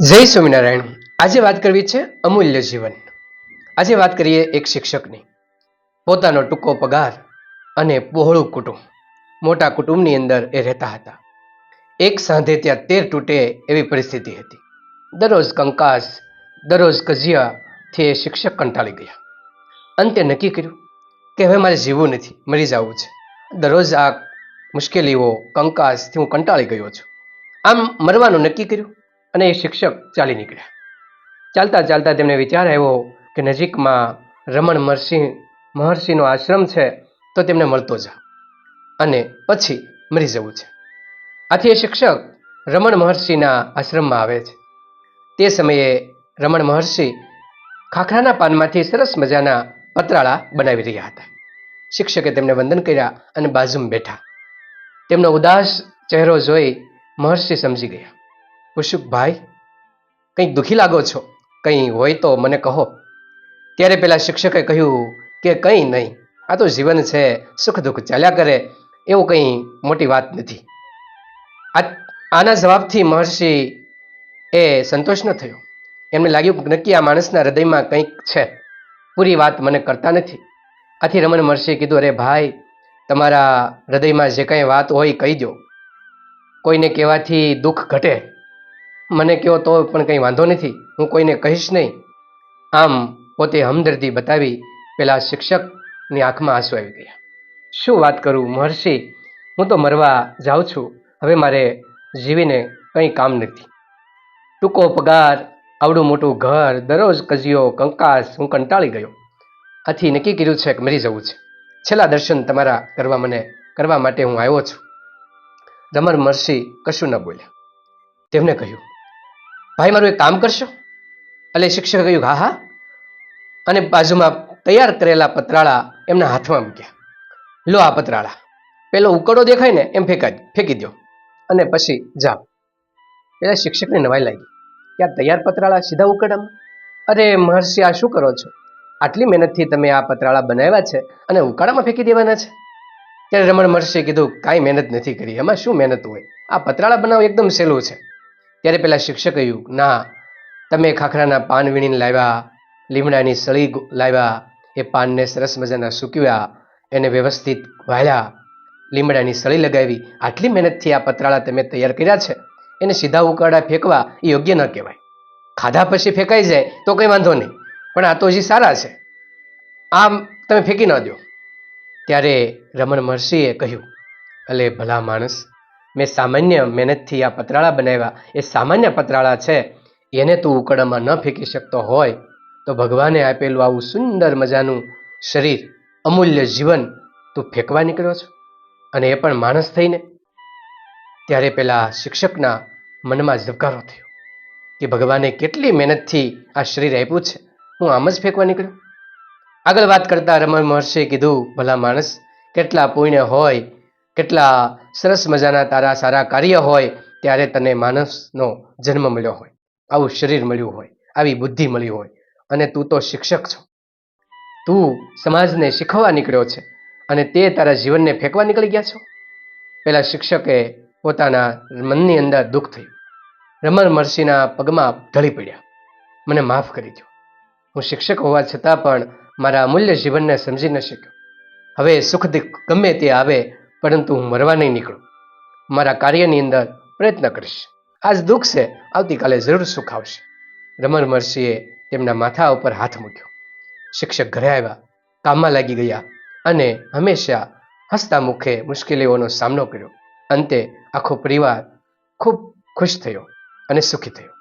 જય સ્વામિનારાયણ. આજે વાત કરવી છે અમૂલ્ય જીવન. આજે વાત કરીએ એક શિક્ષકની. પોતાનો ટૂંકો પગાર અને પહોળું કુટુંબ. મોટા કુટુંબની અંદર એ રહેતા હતા. એક સાંધે ત્યાં તેર તૂટે એવી પરિસ્થિતિ હતી. દરરોજ કંકાસ, દરરોજ કજિયાથી એ શિક્ષક કંટાળી ગયા. અંતે નક્કી કર્યું કે હવે મારે જીવવું નથી, મરી જવું છે. દરરોજ આ મુશ્કેલીઓ, કંકાસથી હું કંટાળી ગયો છું. આમ મરવાનું નક્કી કર્યું? અને એ શિક્ષક ચાલી નીકળ્યા. ચાલતા ચાલતા તેમને વિચાર આવ્યો કે નજીકમાં રમણ મહર્ષિ મહર્ષિનો આશ્રમ છે તો તેમને મળતો જા અને પછી મરી જવું છે. આથી એ શિક્ષક રમણ મહર્ષિના આશ્રમમાં આવે છે. તે સમયે રમણ મહર્ષિ ખાખરાના પાનમાંથી સરસ મજાના પતરાળા બનાવી રહ્યા હતા. શિક્ષકે તેમને વંદન કર્યા અને બાજુમાં બેઠા. તેમનો ઉદાસ ચહેરો જોઈ મહર્ષિ સમજી ગયા. પુશુક ભાઈ, કંઈક દુઃખી લાગો છો? કંઈ હોય તો મને કહો. ત્યારે પેલા શિક્ષકે કહ્યું કે, કંઈ નહીં, આ તો જીવન છે, સુખ દુઃખ ચાલ્યા કરે, એવું કંઈ મોટી વાત નથી. આના જવાબથી મહર્ષિ એ સંતોષ ન થયો. એમને લાગ્યું નક્કી આ માણસના હૃદયમાં કંઈક છે. પૂરી વાત મને કરતા નથી. આથી રમણ મહર્ષિએ કીધું, અરે ભાઈ, તમારા હૃદયમાં જે કંઈ વાત હોય કહી દો કોઈને કહેવાથી દુઃખ ઘટે મને કહો તો પણ કંઈ વાંધો નથી. હું કોઈને કહીશ નહીં. આમ પોતે હમદર્દી બતાવી પેલા શિક્ષકની આંખમાં આંસુ આવી ગયા. શું વાત કરું મહર્ષિ? હું તો મરવા જાઉં છું. હવે મારે જીવીને કંઈ કામ નથી. ટૂંકો પગાર, આવડું મોટું ઘર, દરરોજ કજિયો કંકાસ, હું કંટાળી ગયો. આથી નક્કી કર્યું છે કે મરી જવું છે. છેલ્લા દર્શન તમારા કરવા મને, કરવા માટે હું આવ્યો છું. દમર મહર્ષિ કશું ન બોલ્યા. તેમને કહ્યું ભાઈ, મારું એક કામ કરશો? એટલે શિક્ષકે કહ્યું, હા હા. અને બાજુમાં તૈયાર કરેલા પતરાળા એમના હાથમાં મૂક્યા. લો આ પતરાળા. પેલો ઉકળો દેખાય ને, એમ ફેંકા ફેંકી દો અને પછી, જાઓ. પેલા શિક્ષકને નવાઈ લાગી. કે આ તૈયાર પતરાળા? સીધા ઉકળામાં અરે, મહર્ષિ, આ શું કરો છો? આટલી મહેનતથી તમે આ પતરાળા બનાવ્યા છે અને ઉકાળામાં ફેંકી દેવાના છે? ત્યારે રમણ મહર્ષિએ કીધું, કાંઈ મહેનત નથી કરી. એમાં શું મહેનત હોય? આ પતરાળા બનાવવું એકદમ સહેલું છે. ત્યારે પેલા શિક્ષકે કહ્યું, ના, તમે ખાખરાના પાન વીણીને લાવ્યા, લીમડાની સળી લાવ્યા, એ પાનને સરસ મજાના સૂકવ્યા, એને વ્યવસ્થિત વાળ્યા, લીમડાની સળી લગાવી. આટલી મહેનતથી આ પતરાળા તમે તૈયાર કર્યા છે. એને સીધા ઉકાળા ફેંકવા એ યોગ્ય ન કહેવાય. ખાધા પછી ફેંકાઈ જાય તો કંઈ વાંધો નહીં. પણ આ તો હજી સારા છે. આમ તમે ફેંકી ન દો ત્યારે રમણ મહર્ષિએ કહ્યું, અલે ભલા માણસ મેં સામાન્ય મહેનતથી આ પતરાળા બનાવ્યા. એ સામાન્ય પતરાળા છે. એને તું ઉકળામાં ન ફેંકી શકતો હોય તો ભગવાને આપેલું આવું સુંદર મજાનું શરીર, અમૂલ્ય જીવન તું ફેંકવા નીકળ્યો છો? અને એ પણ માણસ થઈને? ત્યારે પેલા શિક્ષકના મનમાં ઝબકારો થયો કે ભગવાને કેટલી મહેનતથી આ શરીર આપ્યું છે. હું આમ જ ફેંકવા નીકળ્યો? આગળ વાત કરતા રમણ મહર્ષિએ કીધું, ભલા માણસ, કેટલા પુણ્ય હોય કેટલા સરસ મજાના તારા સારા કાર્ય હોય, ત્યારે તને માણસનો જન્મ મળ્યો હોય. આવું શરીર મળ્યું હોય, આવી બુદ્ધિ મળી હોય, અને તું તો શિક્ષક છો. તું સમાજને શીખવવા નીકળ્યો છે, અને તે તારા જીવનને ફેંકવા નીકળી ગયા છો? પેલા શિક્ષકે પોતાના મનની અંદર દુઃખ થયું. રમણ મહર્ષિના પગમાં ઢળી પડ્યા. મને માફ કરી દો હું શિક્ષક હોવા છતાં પણ મારા અમૂલ્ય જીવનને સમજી ન શક્યો. હવે સુખ દુઃખ ગમે તે આવે પરંતુ હું મરવા નહીં નીકળું. મારા કાર્યની અંદર પ્રયત્ન કરીશ. આજ દુઃખ છે, આવતીકાલે જરૂર સુખ આવશે. રમણ મહર્ષિએ તેમના માથા ઉપર હાથ મૂક્યો. શિક્ષક ઘરે આવ્યા, કામમાં લાગી ગયા અને હંમેશા હસતા મુખે મુશ્કેલીઓનો સામનો કર્યો. અંતે આખો પરિવાર ખૂબ ખુશ થયો અને સુખી થયો.